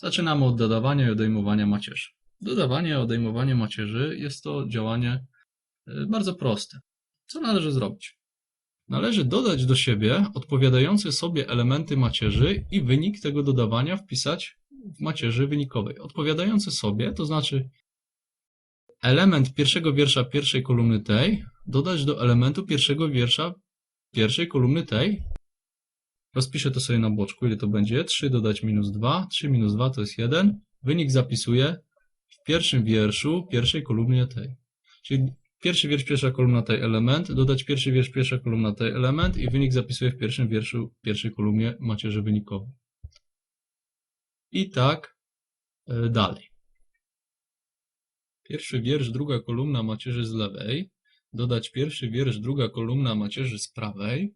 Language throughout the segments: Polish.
Zaczynamy od dodawania i odejmowania macierzy. Dodawanie i odejmowanie macierzy jest to działanie y, bardzo proste. Co należy zrobić? Należy dodać do siebie odpowiadające sobie elementy macierzy i wynik tego dodawania wpisać w macierzy wynikowej. Odpowiadające sobie, to znaczy element pierwszego wiersza pierwszej kolumny tej dodać do elementu pierwszego wiersza pierwszej kolumny tej. Rozpiszę to sobie na boczku, ile to będzie. 3 dodać minus 2. 3 minus 2 to jest 1. Wynik zapisuję w pierwszym wierszu pierwszej kolumnie tej. Czyli pierwszy wiersz, pierwsza kolumna tej element, dodać pierwszy wiersz, pierwsza kolumna tej element i wynik zapisuję w pierwszym wierszu pierwszej kolumnie macierzy wynikowej. I tak y, dalej. Pierwszy wiersz, druga kolumna macierzy z lewej, dodać pierwszy wiersz, druga kolumna macierzy z prawej.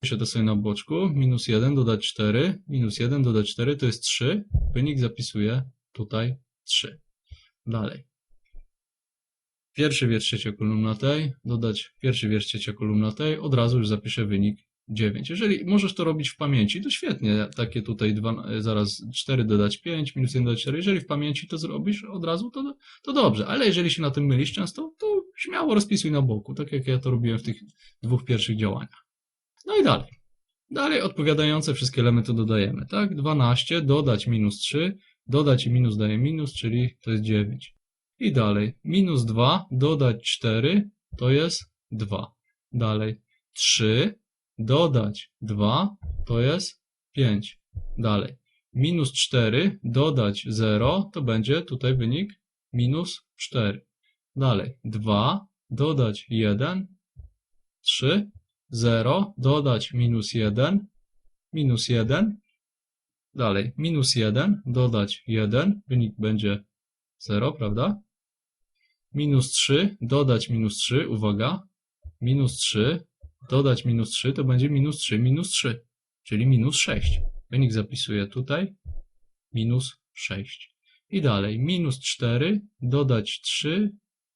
Piszę to sobie na boczku. Minus 1 dodać 4. Minus 1 dodać 4 to jest 3. Wynik zapisuję tutaj 3. Dalej. Pierwszy wiersz, trzecia kolumna tej. Dodać pierwszy wiersz, trzecia kolumna tej. Od razu już zapiszę wynik 9. Jeżeli możesz to robić w pamięci, to świetnie. Takie tutaj dwa, zaraz 4 dodać 5, minus 1 dodać 4. Jeżeli w pamięci to zrobisz od razu, to, to dobrze. Ale jeżeli się na tym mylisz często, to śmiało rozpisuj na boku. Tak jak ja to robiłem w tych dwóch pierwszych działaniach. No i dalej. Dalej odpowiadające wszystkie elementy dodajemy, tak? 12 dodać minus 3, dodać i minus daje minus, czyli to jest 9. I dalej. Minus 2 dodać 4 to jest 2. Dalej. 3 dodać 2 to jest 5. Dalej. Minus 4 dodać 0 to będzie tutaj wynik minus 4. Dalej. 2 dodać 1, 3 0, dodać minus 1, minus 1, dalej, minus 1, dodać 1, wynik będzie 0, prawda? Minus 3, dodać minus 3, uwaga, minus 3, dodać minus 3, to będzie minus 3, minus 3, czyli minus 6. Wynik zapisuję tutaj, minus 6. I dalej, minus 4, dodać 3,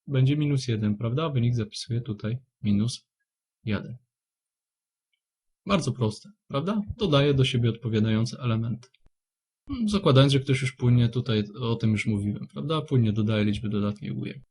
będzie minus 1, prawda? Wynik zapisuję tutaj, minus 1. Bardzo proste, prawda? Dodaję do siebie odpowiadające elementy. Zakładając, że ktoś już płynnie tutaj, o tym już mówiłem, prawda? Płynnie dodaje liczby dodatnie i.